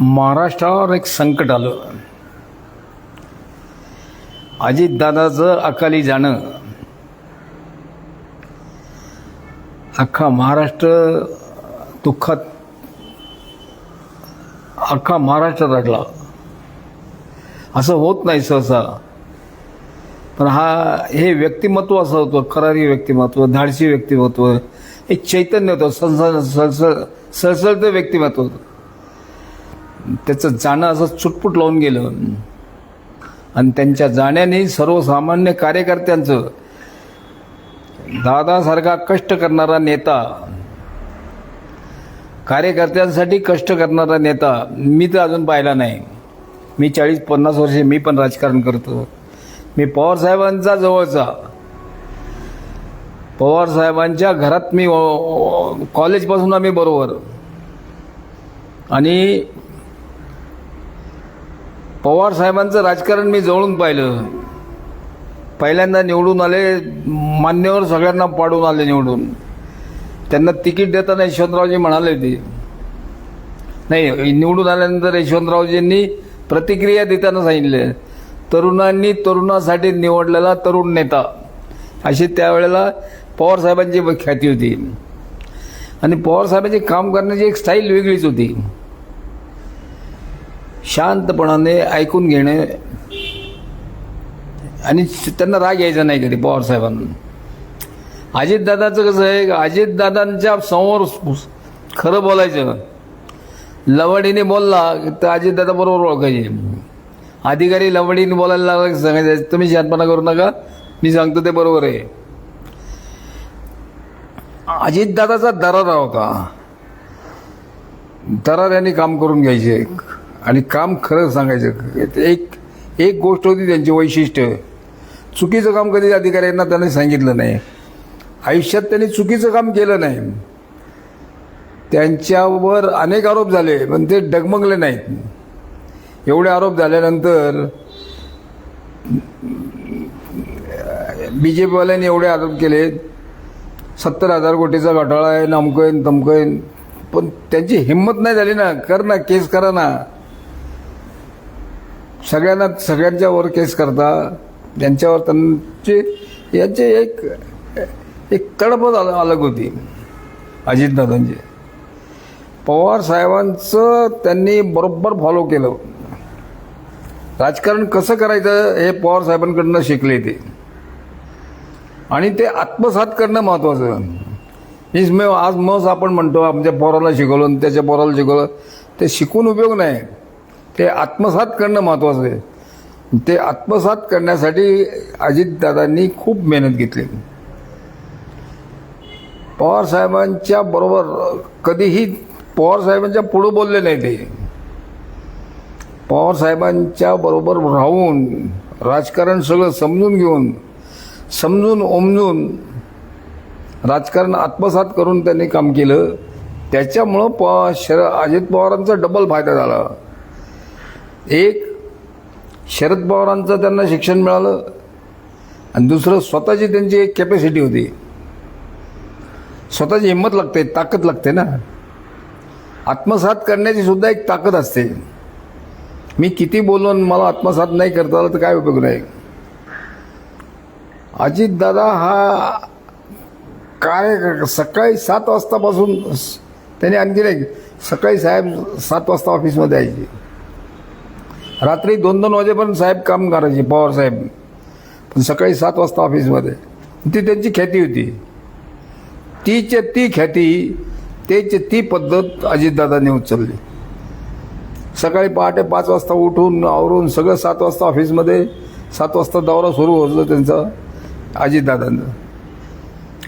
महाराष्ट्रावर एक संकट आलं. अजितदादाचं अकाली जाणं. अख्खा महाराष्ट्र दुःखात अख्खा महाराष्ट्र रडला. असं होत नाही सहसा. पण हा हे व्यक्तिमत्व असं होतं करारी व्यक्तिमत्व धाडसी व्यक्तिमत्व. एक चैतन्य होतं सळसळ सळसळ सळसळतं व्यक्तिमत्व होतं. त्याचं जाणं असं चुटपुट लावून गेलं. आणि त्यांच्या जाण्याने सर्वसामान्य कार्यकर्त्यांचं दादासारखा कष्ट करणारा नेता कार्यकर्त्यांसाठी कष्ट करणारा नेता मी तर अजून पाहिला नाही. मी चाळीस पन्नास वर्षे मी पण राजकारण करतो. मी पवारसाहेबांचा जवळचा. पवार साहेबांच्या घरात मी कॉलेजपासून आम्ही बरोबर. आणि पवार साहेबांचं राजकारण मी जवळून पाहिलं. पहिल्यांदा निवडून आले मान्यवर सगळ्यांना पाडून आले निवडून. त्यांना तिकीट देताना यशवंतरावजी म्हणाले होते नाही निवडून आल्यानंतर यशवंतरावजींनी प्रतिक्रिया देताना सांगितले तरुणांनी तरुणासाठी निवडलेला तरुण नेता. अशी त्यावेळेला पवार साहेबांची ख्याती होती. आणि पवार साहेबांचे काम करण्याची एक स्टाईल वेगळीच होती. शांतपणाने ऐकून घेणे आणि त्यांना राग यायचा नाही कधी पवार साहेबांना. अजितदादाचं कसं आहे अजितदादांच्या समोर खरं बोलायचं. लवडीने बोलला तर अजितदादा बरोबर ओळखायचे. अधिकारी लवडीने बोलायला लागला सांगायचं तुम्ही शांतपणा करू नका मी सांगतो ते बरोबर आहे. अजितदादाचा दरारा होता दराऱ्याने काम करून घ्यायचे आणि काम खरं सांगायचं एक एक गोष्ट होती त्यांची वैशिष्ट्य चुकीचं काम कधी अधिकाऱ्यांना त्यांनी सांगितलं नाही आयुष्यात त्यांनी चुकीचं काम केलं नाही त्यांच्यावर अनेक आरोप झाले पण ते डगमगले नाहीत एवढे आरोप झाल्यानंतर बी जे पीवाल्यांनी एवढे आरोप केले सत्तर हजार कोटीचा घोटाळा आहे नमकं आहे तमकं पण त्यांची हिंमत नाही झाली ना. कर ना केस करा ना. सगळ्यांना सगळ्यांच्या वर केस करता. त्यांच्यावर त्यांचे याचे एक एक तडपत अल- अलग होती. अजितदादांची. पवार साहेबांचं त्यांनी बरोबर फॉलो केलं. राजकारण कसं करायचं हे पवार साहेबांकडनं शिकले ते. आणि ते आत्मसात करणं महत्त्वाचं मीच मे आज मस आपण म्हणतो आमच्या पोराला शिकवलं आणि त्याच्या पोराला शिकवलं. ते शिकून उपयोग नाही. ते आत्मसात करणं महत्त्वाचं आहे. ते आत्मसात करण्यासाठी अजितदादांनी खूप मेहनत घेतली. पवार साहेबांच्या बरोबर कधीही पवार साहेबांच्या पुढं बोलले नाही ते. पवार साहेबांच्या बरोबर राहून राजकारण सगळं समजून घेऊन समजून ओमजून राजकारण आत्मसात करून त्यांनी काम केलं. त्याच्यामुळं प शर अजित पवारांचा डबल फायदा झाला. एक शरद पवारांचं त्यांना शिक्षण मिळालं. आणि दुसरं स्वतःची त्यांची एक कॅपॅसिटी होती. स्वतःची हिंमत लागते ताकद लागते ना. आत्मसात करण्याची सुद्धा एक ताकद असते. मी किती बोलून मला आत्मसात नाही करता आलं तर काय उपयोग नाही. अजितदादा हा काय सकाळी सात वाजतापासून त्याने आणखी नाही सकाळी साहेब सात वाजता ऑफिसमध्ये यायचे. रात्री दोन दोन वाजेपर्यंत साहेब काम करायचे पवार साहेब. पण सकाळी सात वाजता ऑफिसमध्ये. ती त्यांची ख्याती होती. तीचे ती ख्याती त्याची ती पद्धत अजितदादाने उचलली. सकाळी पहाटे पाच वाजता उठून आवरून सगळं सात वाजता ऑफिसमध्ये सात वाजता दौरा सुरू होतो त्यांचा. अजितदादांचं.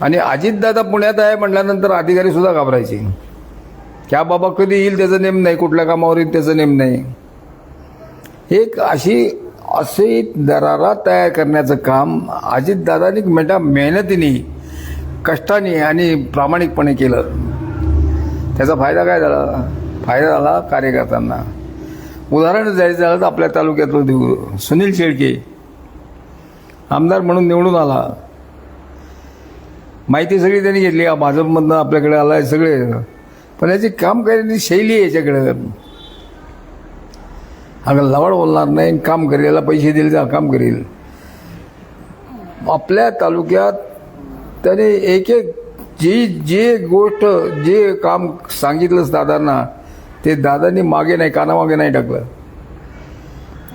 आणि अजितदादा पुण्यात आहे म्हटल्यानंतर अधिकारी सुद्धा घाबरायचे. क्या बाबा कधी येईल त्याचं नेम नाही कुठल्या कामावर येईल त्याचं नेम नाही. एक अशी असे दरारा तयार करण्याचं काम अजितदादांनी मेटा मेहनतीने कष्टाने आणि प्रामाणिकपणे केलं. त्याचा फायदा काय झाला? फायदा झाला कार्यकर्त्यांना. उदाहरण जायचं झालं तर आपल्या तालुक्यातलं देऊ. सुनील शेळके आमदार म्हणून निवडून आला. माहिती सगळी त्यांनी घेतली. भाजपमधनं आपल्याकडे आला आहे सगळे. पण याची काम करण्याची शैली आहे याच्याकडं. अगं लवाड बोलणार नाही. आणि काम करेल. याला पैसे दिले तर काम करेल. आपल्या तालुक्यात त्याने एक एक जी जे गोष्ट जे काम सांगितलंच दादांना ते दादांनी मागे नाही कानामागे नाही टाकलं.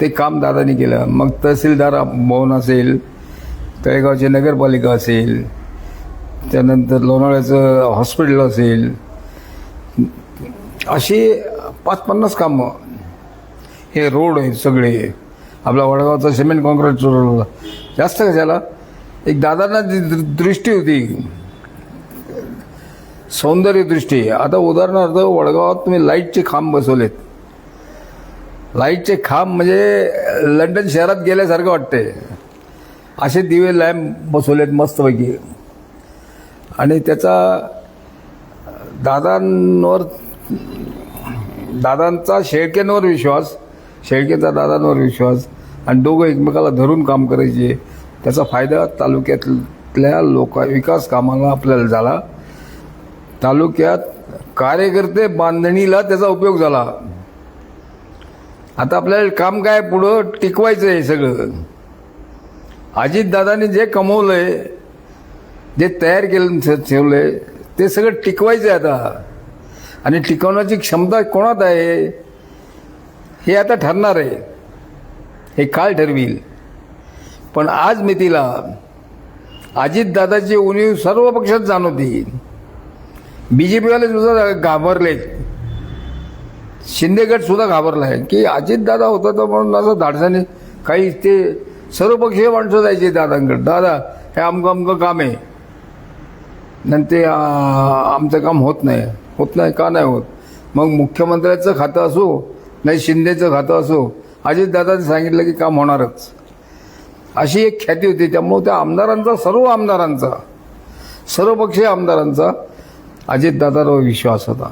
ते काम दादानी केलं. मग तहसीलदार भवन असेल तळेगावची नगरपालिका असेल त्यानंतर लोणावळ्याचं हॉस्पिटल असेल असे पाच पन्नास कामं. हे रोड आहेत सगळे. आपला वडगावचा सिमेंट कॉन्क्रीट रोड जास्त कशाला? एक दादांना जी दृ- दृष्टी होती सौंदर्य दृष्टी आता उदाहरणार्थ वडगावात तुम्ही लाईटचे खांब बसवलेत. लाईटचे खांब म्हणजे लंडन शहरात गेल्यासारखं वाटते असे दिवे लॅम्प बसवलेत मस्तपैकी. आणि त्याचा दादांवर दादांचा शेळकेंवर विश्वास शेळकेचा दादांवर विश्वास आणि दोघं एकमेकाला धरून काम करायचे त्याचा फायदा तालुक्यातल्या लोक विकास कामाला आपल्याला झाला. तालुक्यात कार्यकर्ते बांधणीला त्याचा उपयोग झाला. आता आपल्याला काम काय पुढं टिकवायचं आहे सगळं. अजितदादांनी जे कमवलंय जे तयार केलं ठेवलंय ते सगळं टिकवायचं आहे आता. आणि टिकवण्याची क्षमता कोणात आहे हे आता ठरणार आहे. हे काळ ठरवील. पण आज मितीला अजितदादाची उणीव सर्व पक्षात जाणवती. बी जे पीवाले सुद्धा घाबरले शिंदेगड सुद्धा आहे. की अजितदादा होता तर म्हणून असं धाडसाने काही ते सर्वपक्षीय माणसं जायचे दादांकडे. दादा हे अमकं अमकं काम आहे. नंतर ते आमचं काम होत नाही. होत नाही का नाही होत? मग मुख्यमंत्र्याचं खातं असो नाही शिंदेचं खातं असो अजितदादाने सांगितलं की काम होणारच. अशी एक ख्याती होती. त्यामुळं त्या आमदारांचा सर्व आमदारांचा सर्वपक्षीय आमदारांचा अजितदादावर विश्वास होता.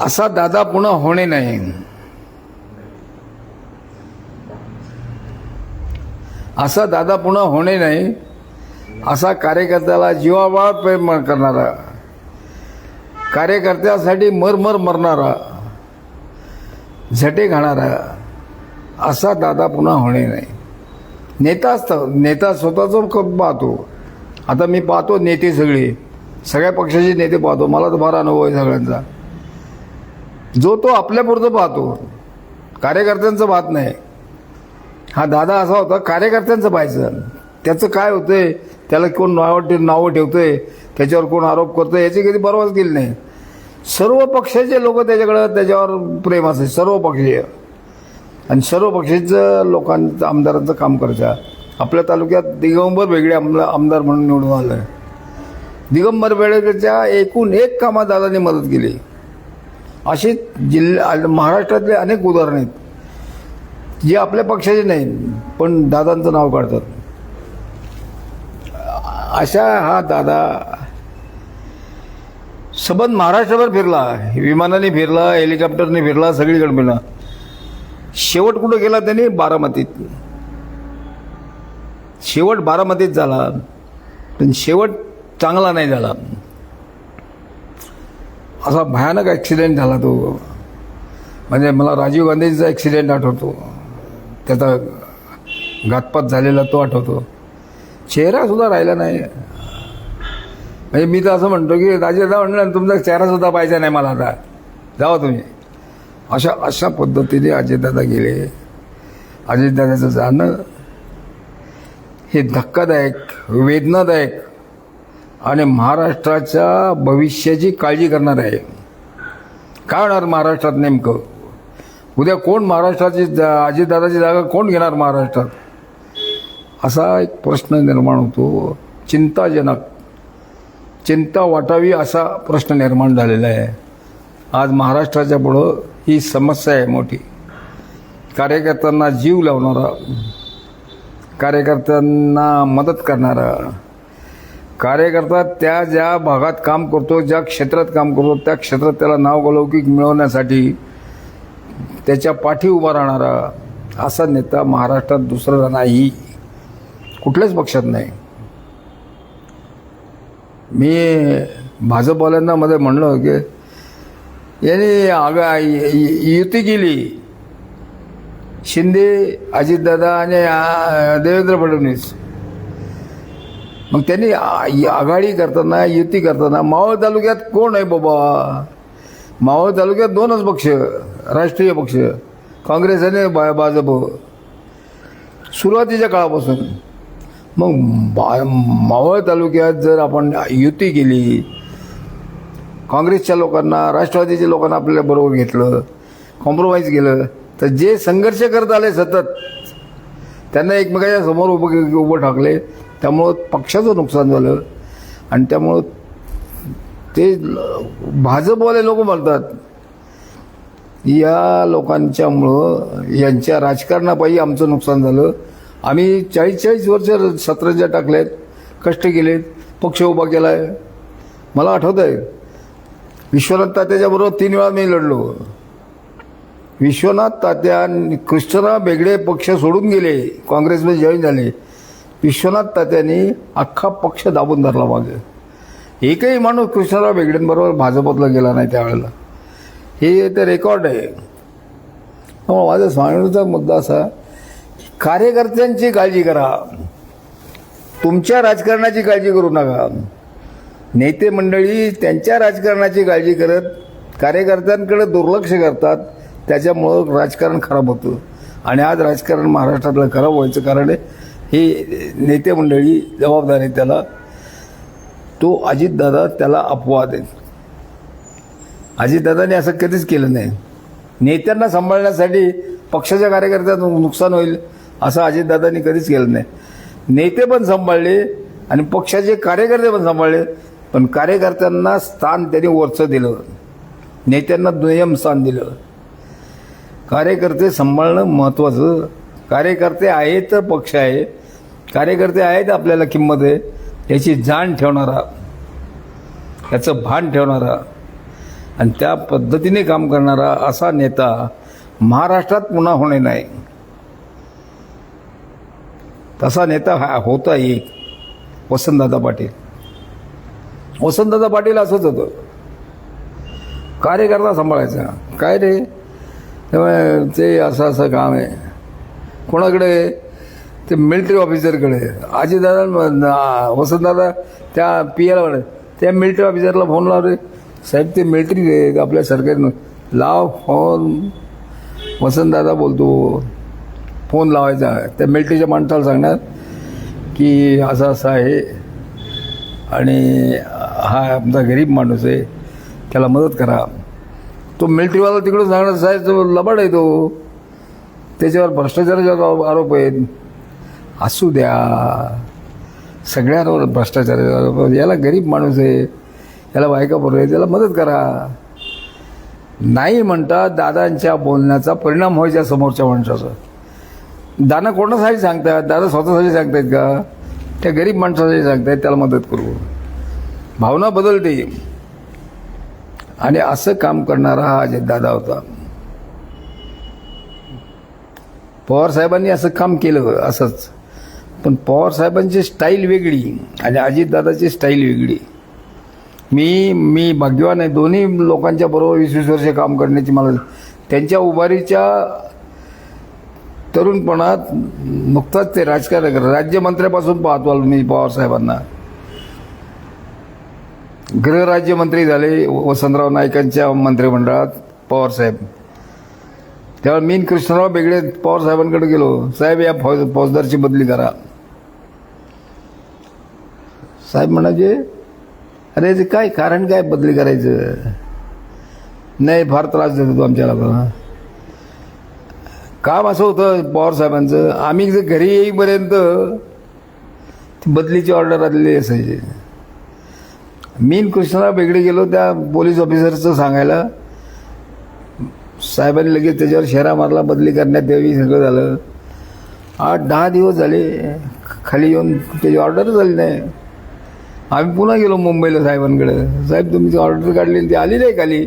असा दादा पुन्हा होणे नाही. असा दादा पुन्हा होणे नाही असा कार्यकर्त्याला जीवाबाळ प्रेम करणारा कार्यकर्त्यासाठी मरमर मरणारा झटे घाणारा असा दादा पुन्हा होणे नाही. नेता असतं नेता स्वतःच पाहतो. आता मी पाहतो नेते सगळे. सगळ्या पक्षाचे नेते पाहतो. मला तर फार अनुभव आहे सगळ्यांचा. जो तो आपल्यापुरतं पाहतो. कार्यकर्त्यांचं पाहत नाही. हा दादा असा होता कार्यकर्त्यांचं पाहायचं. त्याचं काय होतंय? त्याला कोण नावं नावं ठेवतंय? त्याच्यावर कोण आरोप करतोय? याची कधी परवाच केली नाही. सर्व पक्षाचे लोक त्याच्याकडं त्याच्यावर प्रेम असे सर्व पक्षीय. आणि सर्व पक्षाचं लोकांचं आमदारांचं काम करायचं आपल्या तालुक्यात दिगंबर वेगळे आमला आमदार म्हणून निवडून आलं दिगंबर वेळेच्या एकूण एक कामात दादांनी मदत केली. अशी जिल्हा महाराष्ट्रातले अनेक उदाहरणं आहेत. जे आपल्या पक्षाचे नाही पण दादांचं नाव काढतात. अशा हा दादा सबंध महाराष्ट्रभर फिरला विमानाने फिरला हेलिकॉप्टरने फिरला सगळीकडे फिरला. शेवट कुठं गेला त्याने? बारामतीत. शेवट बारामतीत झाला. पण शेवट चांगला नाही झाला. असा भयानक ॲक्सिडेंट झाला तो. म्हणजे मला राजीव गांधीचा ॲक्सिडेंट आठवतो. त्याचा घातपात झालेला तो आठवतो. चेहरासुद्धा राहिला नाही. म्हणजे मी तर असं म्हणतो की राजेदा म्हणलं तुमचा चेहरासुद्धा पाहिजे नाही मला आता. जावा तुम्ही. अशा अशा पद्धतीने अजितदादा गेले. अजितदादाचं जाणं हे धक्कादायक वेदनादायक आणि महाराष्ट्राच्या भविष्याची काळजी करणार आहे. काय होणार महाराष्ट्रात नेमकं? उद्या कोण महाराष्ट्राची जा- अजितदादाची जागा कोण घेणार महाराष्ट्रात? असा एक प्रश्न निर्माण होतो. चिंताजनक. चिंता वाटावी असा प्रश्न निर्माण झालेला आहे. आज महाराष्ट्राच्या पुढं ही समस्या आहे मोठी. कार्यकर्त्यांना जीव लावणारा कार्यकर्त्यांना मदत करणारा कार्यकर्ता त्या ज्या भागात काम करतो ज्या क्षेत्रात काम करतो त्या क्षेत्रात त्याला नावलौकिक मिळवण्यासाठी त्याच्या पाठी उभा राहणारा असा नेता महाराष्ट्रात दुसरा नाही कुठल्याच पक्षात नाही. मी भाजपवाल्यांना मध्ये म्हणलं की यांनी आगा युती केली. शिंदे अजितदादा आणि देवेंद्र फडणवीस मग त्यांनी आघाडी करताना युती करताना मावळ तालुक्यात कोण आहे बाबा? मावळ तालुक्यात दोनच पक्ष राष्ट्रीय पक्ष काँग्रेस आणि बा भाजप. सुरुवातीच्या काळापासून. मग बा- मावळ तालुक्यात जर आपण युती केली काँग्रेसच्या लोकांना राष्ट्रवादीच्या लोकांना आपल्याला बरोबर घेतलं कॉम्प्रोमाइज केलं तर जे संघर्ष करत आले सतत त्यांना एकमेकाच्या समोर उभं उभं ठाकले. त्यामुळं पक्षाचं नुकसान झालं. आणि त्यामुळं ते भाजपवाले लोक म्हणतात या लोकांच्यामुळं यांच्या राजकारणापायी आमचं नुकसान झालं. आम्ही चाळीस चाळीस वर्ष सतरंजा टाकल्यात कष्ट केलेत पक्ष उभा केला आहे मला आठवत आहे विश्वनाथ तात्याच्याबरोबर तीन वेळा मी लढलो. विश्वनाथ तात्या कृष्णराव बेगडे पक्ष सोडून गेले. काँग्रेसमध्ये जॉईन झाले. विश्वनाथ तात्यांनी अख्खा पक्ष दाबून धरला मागे. एकही माणूस कृष्णराव बेगडेंबरोबर भाजपतला गेला नाही त्यावेळेला. हे तर रेकॉर्ड आहे. हो, त्यामुळे माझा सांगण्याचा मुद्दा असा की कार्यकर्त्यांची काळजी करा. तुमच्या राजकारणाची काळजी करू नका. नेते मंडळी त्यांच्या राजकारणाची काळजी करत कार्यकर्त्यांकडे दुर्लक्ष करतात. त्याच्यामुळं राजकारण खराब होतं. आणि आज राजकारण महाराष्ट्रातलं खराब व्हायचं कारण ही हे नेते मंडळी जबाबदार आहे त्याला. तो अजितदादा त्याला अपवाद आहे अजितदादाने असं कधीच केलं नाही. नेत्यांना सांभाळण्यासाठी पक्षाच्या कार्यकर्त्यांना नुकसान होईल असं अजितदादांनी कधीच केलं नाही. नेते पण सांभाळले आणि पक्षाचे कार्यकर्ते पण सांभाळले पण कार्यकर्त्यांना स्थान त्यांनी वरचं दिलं. नेत्यांना दुय्यम स्थान दिलं. कार्यकर्ते सांभाळणं महत्त्वाचं कार्यकर्ते आहेत तर पक्ष आहे. कार्यकर्ते आहेत आपल्याला किंमत आहे. याची जाण ठेवणारा याचं भान ठेवणारा आणि त्या पद्धतीने काम करणारा असा नेता महाराष्ट्रात पुन्हा होणे नाही. तसा नेता हा होता एक. वसंतदादा पाटील. वसंतदादा पाटील असंच होतं. कार्यकर्ता सांभाळायचा. काय रे? त्यामुळे ते असं असं काम आहे. कोणाकडे? ते मिलिटरी ऑफिसरकडे आजीदादा वसंतदादा त्या पी एला म्हणे त्या मिलिटरी ऑफिसरला फोन लावले. साहेब ते मिलिटरी आहे आपल्या सरकारनं. लाव फोन वसंतदादा बोलतो फोन लावायचा त्या मिलिटरीच्या माणसाला सांगणार की असं असं आहे. आणि हा आमचा गरीब माणूस आहे. त्याला मदत करा. तो मिलिटरीवाला तिकडे सांगणार साहेब तो लबाड आहे तो. त्याच्यावर भ्रष्टाचाराचे आरोप आहेत. असू द्या. सगळ्यांवर भ्रष्टाचाराचे आरोप याला गरीब माणूस आहे. याला बायका बरोबर आहे. त्याला मदत करा. नाही म्हणता दादांच्या बोलण्याचा परिणाम व्हायच्या समोरच्या माणसाचा. दादा कोणासाठी सांगतात? दादा स्वतःसाठी सांगतायत का? त्या गरीब माणसासाठी सांगतायत. त्याला मदत करू. भावना बदलते. आणि असं काम करणारा हा अजितदादा होता. पवार साहेबांनी असं काम केलं असंच. पण पवार साहेबांची स्टाईल वेगळी आणि अजितदादाची स्टाईल वेगळी. मी मी भाग्यवान आहे. दोन्ही लोकांच्या बरोबर वीस वीस वर्ष काम करण्याची मला त्यांच्या उभारीच्या तरुणपणात नुकताच ते राजकारण राज्यमंत्र्यापासून पाहतो आलो मी पवार साहेबांना. गृहराज्यमंत्री झाले वसंतराव नाईकांच्या मंत्रिमंडळात पवार साहेब. तेव्हा मी कृष्णराव बेगडे पवारसाहेबांकडे गेलो. साहेब या फौज फौजदारची बदली करा. साहेब म्हणायचे अरे ते काय कारण काय बदली करायचं? नाही फार त्रास देतो तो आमच्या लोकांना काम असं होतं पवार साहेबांचं. आम्ही जर घरी येईपर्यंत बदलीची ऑर्डर आलेली असायची. मी न कृष्णराव बेगडे गेलो त्या पोलीस ऑफिसरचं सांगायला साहेबांनी लगेच त्याच्यावर शेरा मारला बदली करण्यात यावी सगळं झालं. आठ दहा दिवस झाले खाली येऊन त्याची ऑर्डरच झाली नाही. आम्ही पुन्हा गेलो मुंबईला साहेबांकडे. साहेब तुमची ऑर्डर काढलेली ती आली नाही खाली.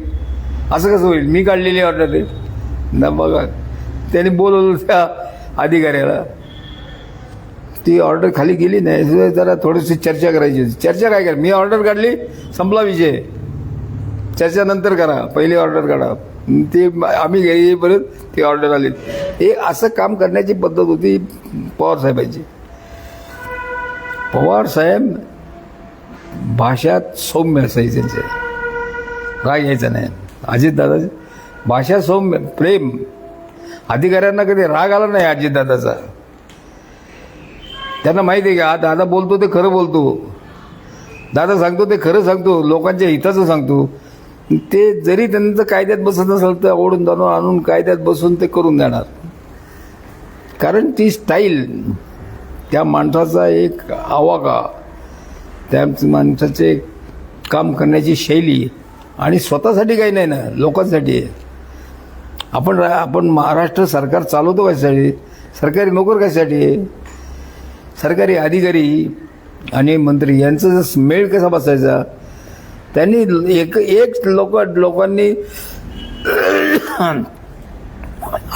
असं कसं होईल? मी काढलेली ऑर्डर आहे. ना बघा. त्याने बोलवलं त्या अधिकाऱ्याला. ती ऑर्डर खाली गेली नाही जरा थोडीशी चर्चा करायची होती. चर्चा काय करा मी ऑर्डर काढली संपला विषय चर्चा नंतर करा पहिली ऑर्डर काढा. ती आम्ही घरी येईपर्यंत ती ऑर्डर आली. हे असं काम करण्याची पद्धत होती पवार साहेबांची. पवार साहेब भाषात सौम्य असायचे त्यांचे. राग यायचा नाही. अजितदादा भाषा सौम्य प्रेम. अधिकाऱ्यांना कधी राग आला नाही अजितदादाचा त्यांना माहिती आहे का? दादा बोलतो ते खरं बोलतो. दादा सांगतो ते खरं सांगतो. लोकांच्या हिताचं सांगतो. ते जरी त्यांचं कायद्यात बसत नसलं तर ओढून जाणून आणून कायद्यात बसून ते करून देणार. कारण ती स्टाईल त्या माणसाचा एक आवाका त्या माणसाचे काम करण्याची शैली आणि स्वतःसाठी काही नाही ना लोकांसाठी. आहे आपण रा- आपण महाराष्ट्र सरकार चालवतो कशासाठी? सरकारी नोकर कशासाठी? आहे सरकारी अधिकारी आणि मंत्री यांचं जर मेळ कसा बसायचा? त्यांनी एक एक लोक लोकांनी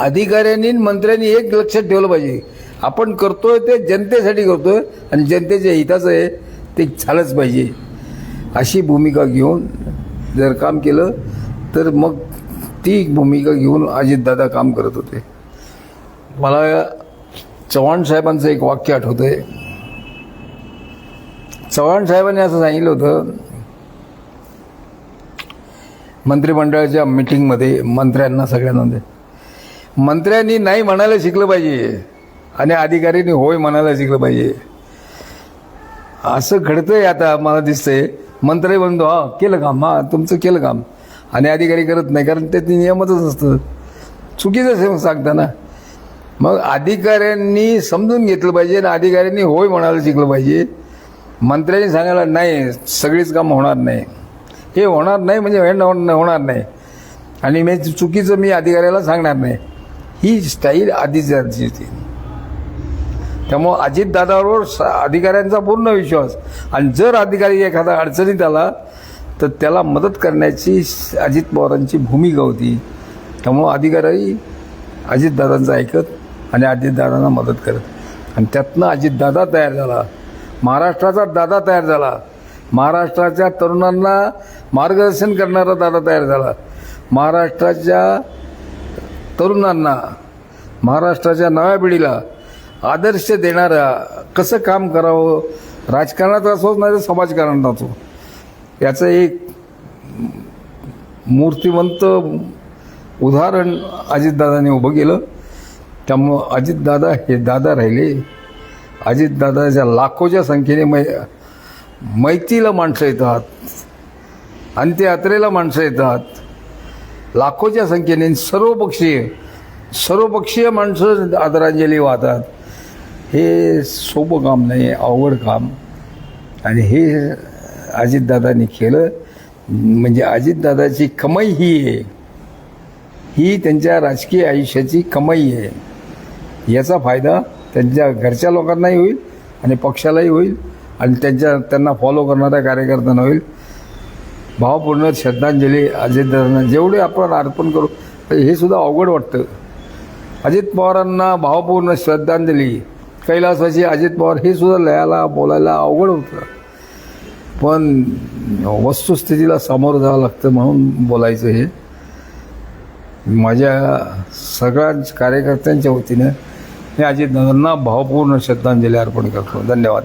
अधिकाऱ्यांनी मंत्र्यांनी एक लक्षात ठेवलं पाहिजे. आपण करतोय ते जनतेसाठी करतोय आणि जनतेच्या हिताचं आहे ते झालंच पाहिजे. अशी भूमिका घेऊन जर काम केलं तर मग ती भूमिका घेऊन अजितदादा काम करत होते. मला चव्हाण साहेबांचं एक वाक्य आठवतंय. चव्हाण साहेबांनी असं सांगितलं होतं मंत्रिमंडळाच्या मिटिंगमध्ये मंत्र्यांना सगळ्यांना मंत्र्यांनी नाही म्हणायला शिकलं पाहिजे आणि अधिकाऱ्यांनी होय म्हणायला शिकलं पाहिजे. असं घडतंय आता मला दिसतंय. मंत्री म्हणतो हा केलं काम हा तुमचं केलं काम. आणि अधिकारी करत नाही कारण ते नियमच असतं. चुकीचं सांगता सांगताना. मग अधिकाऱ्यांनी समजून घेतलं पाहिजे आणि अधिकाऱ्यांनी होय म्हणायला शिकलं पाहिजे. मंत्र्यांनी सांगायला नाही सगळीच कामं होणार नाही. हे होणार नाही म्हणजे हे न- होणार नाही. आणि मी चुकीचं मी अधिकाऱ्याला सांगणार नाही. ही स्टाईल आधीच होती. त्यामुळं अजितदादावर स- अधिकाऱ्यांचा पूर्ण विश्वास. आणि जर अधिकारी एखादा अडचणीत आला तर त्याला मदत करण्याची अजित पवारांची भूमिका होती. त्यामुळं अधिकारी अजितदादांचं ऐकत आणि अजितदादांना मदत करत. आणि त्यातनं अजितदादा तयार झाला. महाराष्ट्राचा दादा तयार झाला. महाराष्ट्राच्या तरुणांना मार्गदर्शन करणारा दादा तयार झाला. महाराष्ट्राच्या तरुणांना महाराष्ट्राच्या नव्या पिढीला आदर्श देणारा कसं काम करावं? राजकारणात असोच नाही तर समाजकारणात असो. याचं एक मूर्तिवंत उदाहरण अजितदादाने उभं केलं. त्यामुळं अजितदादा हे दादा राहिले. अजितदादाच्या लाखोच्या संख्येने मै मैतीला माणसं येतात. अंत्ययात्रेला माणसं येतात. लाखोच्या संख्येने सर्वपक्षीय सर्वपक्षीय माणसं आदरांजली वाहतात. हे सोपं काम नाही अवघड काम. आणि हे अजितदादांनी केलं. म्हणजे अजितदादाची कमाई ही आहे. ही त्यांच्या राजकीय आयुष्याची कमाई आहे. याचा फायदा त्यांच्या घरच्या लोकांनाही होईल आणि पक्षालाही होईल आणि त्यांच्या त्यांना फॉलो करणाऱ्या कार्यकर्त्यांना होईल. भावपूर्ण श्रद्धांजली अजितदादांना जेवढे आपण अर्पण करू हे सुद्धा अवघड वाटतं. अजित पवारांना भावपूर्ण श्रद्धांजली. कैलासवासी अजित पवार हे सुद्धा लयाला बोलायला अवघड होतं. पण वस्तुस्थितीला सामोरं जावं लागतं म्हणून बोलायचं हे. माझ्या सगळ्याच कार्यकर्त्यांच्या वतीनं मी अजितदादांना भावपूर्ण श्रद्धांजली अर्पण करतो. धन्यवाद.